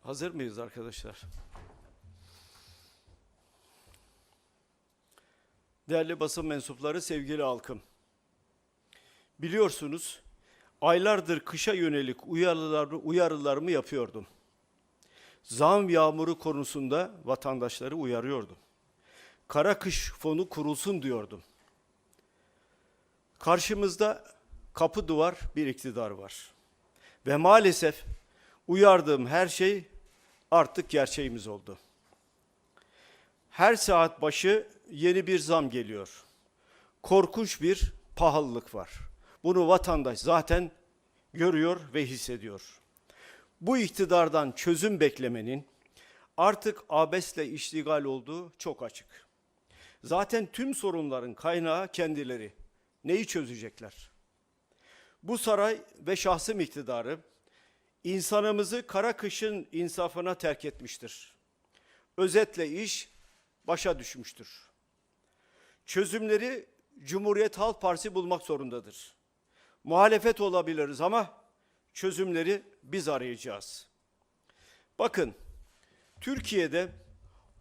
Hazır mıyız arkadaşlar? Değerli basın mensupları, sevgili halkım. Biliyorsunuz, aylardır kışa yönelik uyarılarımı, uyarılarımı yapıyordum. Zam yağmuru konusunda vatandaşları uyarıyordum. Kara kış fonu kurulsun diyordum. Karşımızda kapı duvar bir iktidar var. Ve maalesef uyardığım her şey artık gerçeğimiz oldu. Her saat başı yeni bir zam geliyor. Korkunç bir pahalılık var. Bunu vatandaş zaten görüyor ve hissediyor. Bu iktidardan çözüm beklemenin artık abesle iştigal olduğu çok açık. Zaten tüm sorunların kaynağı kendileri. Neyi çözecekler? Bu saray ve şahsım iktidarı insanımızı kara kışın insafına terk etmiştir. Özetle iş başa düşmüştür. Çözümleri Cumhuriyet Halk Partisi bulmak zorundadır. Muhalefet olabiliriz ama çözümleri biz arayacağız. Bakın, Türkiye'de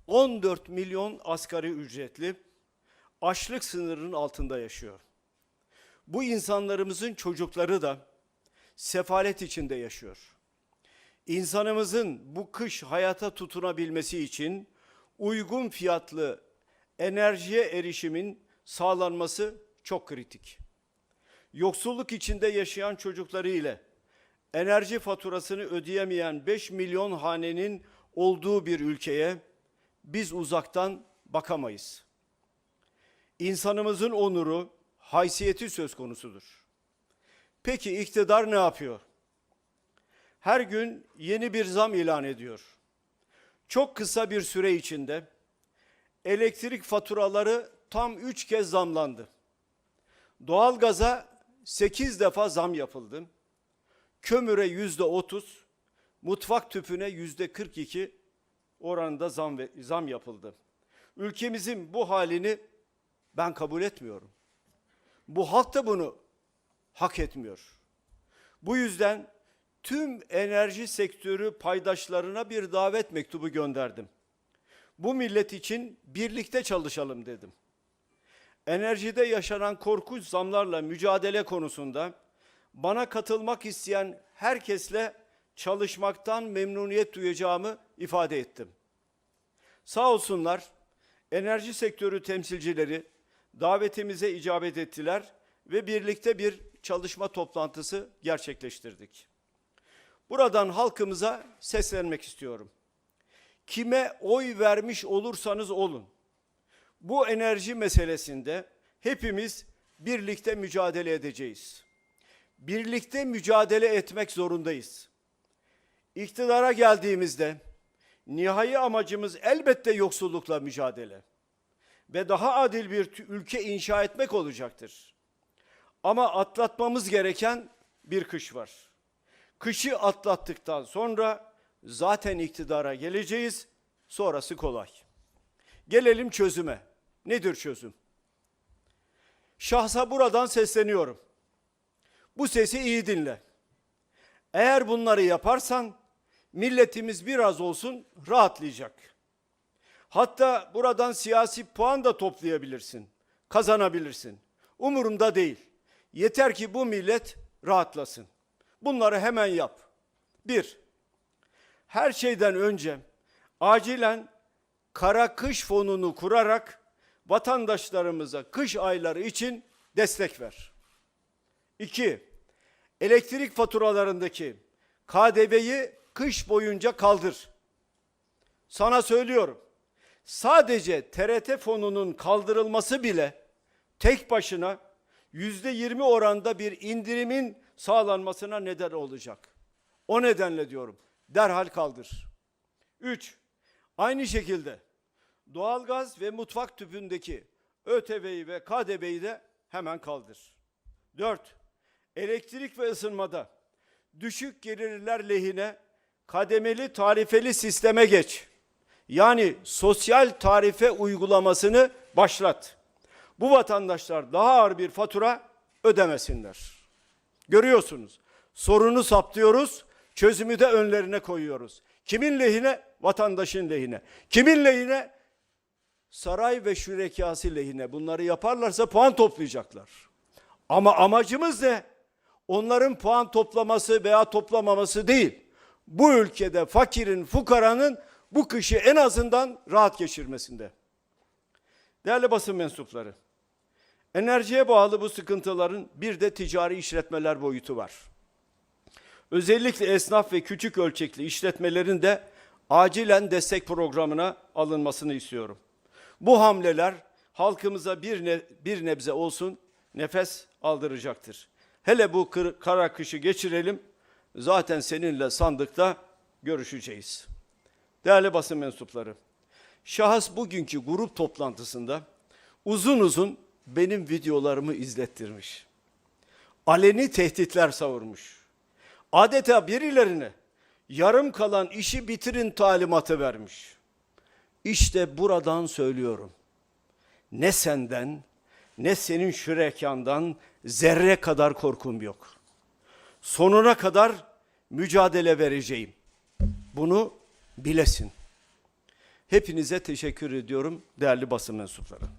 14 milyon asgari ücretli açlık sınırının altında yaşıyor. Bu insanlarımızın çocukları da sefalet içinde yaşıyor. İnsanımızın bu kış hayata tutunabilmesi için uygun fiyatlı enerjiye erişimin sağlanması çok kritik. Yoksulluk içinde yaşayan çocukları ile enerji faturasını ödeyemeyen 5 milyon hanenin olduğu bir ülkeye biz uzaktan bakamayız. İnsanımızın onuru, haysiyeti söz konusudur. Peki iktidar ne yapıyor? Her gün yeni bir zam ilan ediyor. Çok kısa bir süre içinde elektrik faturaları tam 3 kez zamlandı. Doğalgaza 8 defa zam yapıldı. Kömüre yüzde 30, mutfak tüpüne yüzde 42 oranında zam, ve, zam yapıldı. Ülkemizin bu halini ben kabul etmiyorum. Bu halk da bunu hak etmiyor. Bu yüzden tüm enerji sektörü paydaşlarına bir davet mektubu gönderdim. Bu millet için birlikte çalışalım dedim. Enerjide yaşanan korkunç zamlarla mücadele konusunda bana katılmak isteyen herkesle çalışmaktan memnuniyet duyacağımı ifade ettim. Sağ olsunlar enerji sektörü temsilcileri davetimize icabet ettiler ve birlikte bir çalışma toplantısı gerçekleştirdik. Buradan halkımıza seslenmek istiyorum. Kime oy vermiş olursanız olun. Bu enerji meselesinde hepimiz birlikte mücadele edeceğiz. Birlikte mücadele etmek zorundayız. İktidara geldiğimizde nihai amacımız elbette yoksullukla mücadele ve daha adil bir ülke inşa etmek olacaktır. Ama atlatmamız gereken bir kış var. Kışı atlattıktan sonra zaten iktidara geleceğiz. Sonrası kolay. Gelelim çözüme. Nedir çözüm? Şahsa buradan sesleniyorum. Bu sesi iyi dinle. Eğer bunları yaparsan milletimiz biraz olsun rahatlayacak. Hatta buradan siyasi puan da toplayabilirsin. Kazanabilirsin. Umurumda değil. Yeter ki bu millet rahatlasın. Bunları hemen yap. Bir, her şeyden önce acilen kara kış fonunu kurarak vatandaşlarımıza kış ayları için destek ver. İki, elektrik faturalarındaki KDV'yi kış boyunca kaldır. Sana söylüyorum. Sadece TRT fonunun kaldırılması bile tek başına yüzde yirmi oranda bir indirimin sağlanmasına neden olacak. O nedenle diyorum derhal kaldır. Üç, aynı şekilde doğalgaz ve mutfak tüpündeki ÖTV'yi ve KDV'yi de hemen kaldır. Dört, elektrik ve ısınmada düşük gelirler lehine kademeli tarifeli sisteme geç. Yani sosyal tarife uygulamasını başlat. Bu vatandaşlar daha ağır bir fatura ödemesinler. Görüyorsunuz. Sorunu saptıyoruz, çözümü de önlerine koyuyoruz. Kimin lehine? Vatandaşın lehine. Kimin lehine? Saray ve şürekası lehine. Bunları yaparlarsa puan toplayacaklar. Ama amacımız ne? Onların puan toplaması veya toplamaması değil. Bu ülkede fakirin, fukaranın bu kışı en azından rahat geçirmesinde. Değerli basın mensupları, enerjiye bağlı bu sıkıntıların bir de ticari işletmeler boyutu var. Özellikle esnaf ve küçük ölçekli işletmelerin de acilen destek programına alınmasını istiyorum. Bu hamleler halkımıza bir, ne, bir nebze olsun nefes aldıracaktır. Hele bu kır, kara kışı geçirelim, zaten seninle sandıkta görüşeceğiz. Değerli basın mensupları, şahıs bugünkü grup toplantısında uzun uzun benim videolarımı izlettirmiş. Aleni tehditler savurmuş. Adeta birilerine yarım kalan işi bitirin talimatı vermiş. İşte buradan söylüyorum. Ne senden ne senin şürekandan zerre kadar korkum yok. Sonuna kadar mücadele vereceğim. Bunu bilesin. Hepinize teşekkür ediyorum değerli basın mensupları.